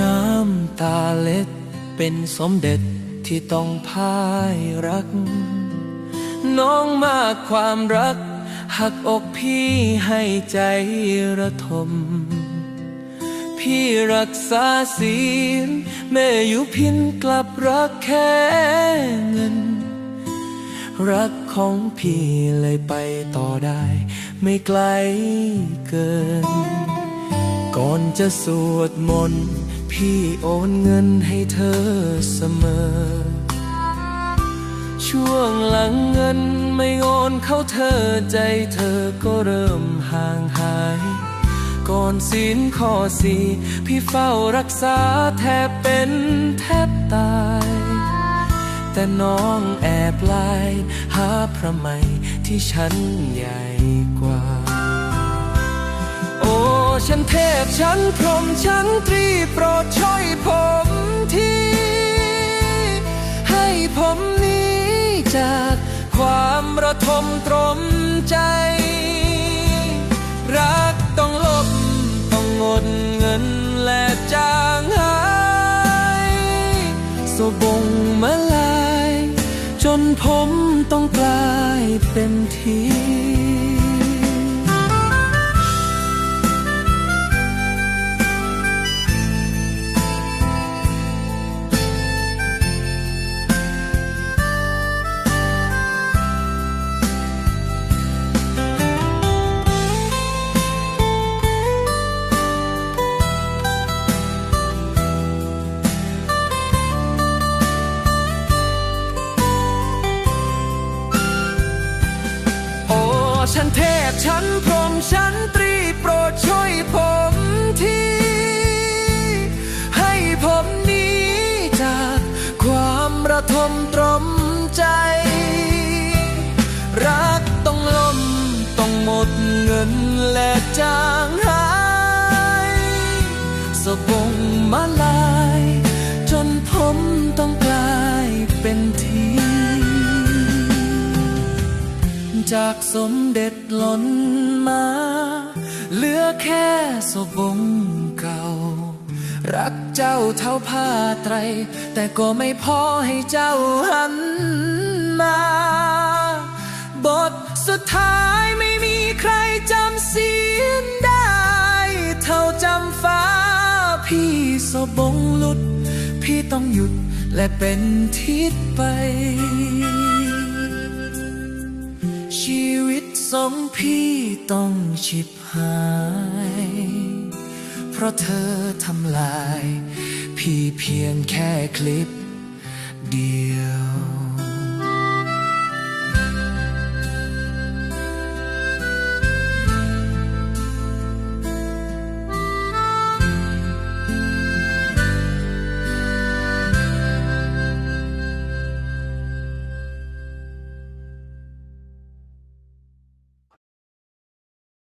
น้ำตาเล็ด เป็นสมเด็จที่ต้องพ่ายรัก น้องมากความรัก หักอกพี่ให้ใจระทม พี่รักษาศีลแม่อยู่พินกลับรักแค่เงิน รักของพี่เลยไปต่อได้ ไม่ไกลเกิน ก่อนจะสวดมนต์พี่โอนเงินให้เธอเสมอ ช่วงหลังเงินไม่โอนเข้าเธอใจเธอก็เริ่มห่างหาย ก่อนศีลข้อสี่พี่เฝ้ารักษาแทบเป็นแทบตาย แต่น้องแอบไลายหาพระใหม่ที่ฉันใหญ่กว่า ฉันเทพฉันพรมฉันตรีโปรดช่วยผมทีให้ผมหนี้จากความระทมตรมใจ รักต้องลบต้องงดเงินและจางหายสบงมาลาย จนผมต้องกลายเป็นที ฉันพรมฉันตรีโปรดช่วยผมทีให้ผมหนี้จากความระทมตรมใจ รักต้องล่มต้องหมดเงินและจาง จากสมเด็จหล่นมา เหลือแค่ศพบงเก่า รักเจ้าเท่าผ้าไตร แต่ก็ไม่พอให้เจ้าหันมา บทสุดท้ายไม่มีใครจำเสียนได้ เท่าจำฟ้าพี่ศพบงหลุด พี่ต้องหยุดและเป็นทิศไป ชีวิตสองพี่ต้องชิบหาย เพราะเธอทำลาย พี่เพียงแค่คลิปเดียว